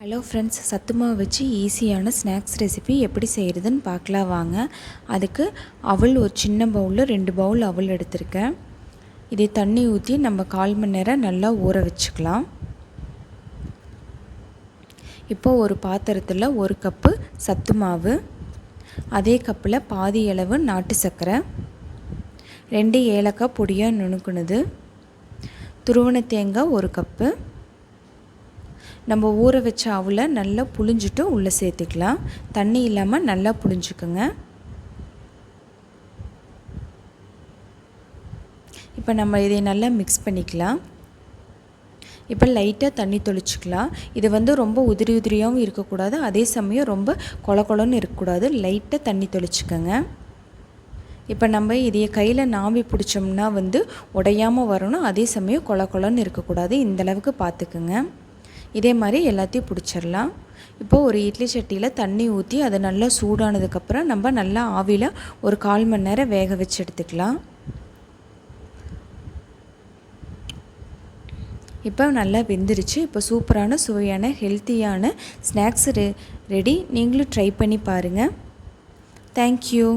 Hello friends சத்துமாவு வச்சு ஈஸியான ஸ்நாக்ஸ் ரெசிபி எப்படி செய்கிறதுன்னு பார்க்கலாம் வாங்க. அதுக்கு அவள் ஒரு சின்ன பவுலில் ரெண்டு பவுல் அவள் எடுத்திருக்கேன். இதை தண்ணி ஊற்றி நம்ம கால் மணி நேரம் நல்லா ஊற வச்சுக்கலாம். இப்போ ஒரு பாத்திரத்தில் ஒரு கப்பு சத்து மாவு அதே கப்பில் பாதி அளவு நாட்டு சர்க்கரை ரெண்டு ஏலக்காய் பொடியாக நுணுக்குனது துருவன தேங்காய் ஒரு கப்பு நம்ம ஊற வச்ச அவளை நல்லா புழிஞ்சிட்டு உள்ளே சேர்த்துக்கலாம். தண்ணி இல்லாமல் நல்லா புழிஞ்சுக்குங்க. இப்போ நம்ம இதை நல்லா மிக்ஸ் பண்ணிக்கலாம். இப்போ லைட்டாக தண்ணி தொளிச்சிக்கலாம். இது வந்து ரொம்ப உதிரி உதிரியாகவும் இருக்கக்கூடாது. அதே சமயம் ரொம்ப கொல கொலன்னு இருக்கக்கூடாது. லைட்டாக தண்ணி தொளிச்சிக்கோங்க. இப்போ நம்ம இதைய கையில் நாம்பி பிடிச்சோம்னா வந்து உடையாமல் வரணும். அதே சமயம் கொல கொலன்னு இருக்கக்கூடாது. இந்தளவுக்கு பார்த்துக்குங்க இதே மாதிரி எல்லாத்தையும் பிடிச்சிடலாம். இப்போ ஒரு இட்லி சட்டியில் தண்ணி ஊற்றி அது நல்லா சூடானதுக்கப்புறம் நம்ம நல்லா ஆவியில் ஒரு கால் மணி நேரம் வேக வச்சு எடுத்துக்கலாம். இப்போ நல்லா வெந்துருச்சு. இப்போ சூப்பரான சுவையான ஹெல்த்தியான ஸ்நாக்ஸ் ரெ ரெடி. நீங்களும் ட்ரை பண்ணி பாருங்கள் தேங்க்யூ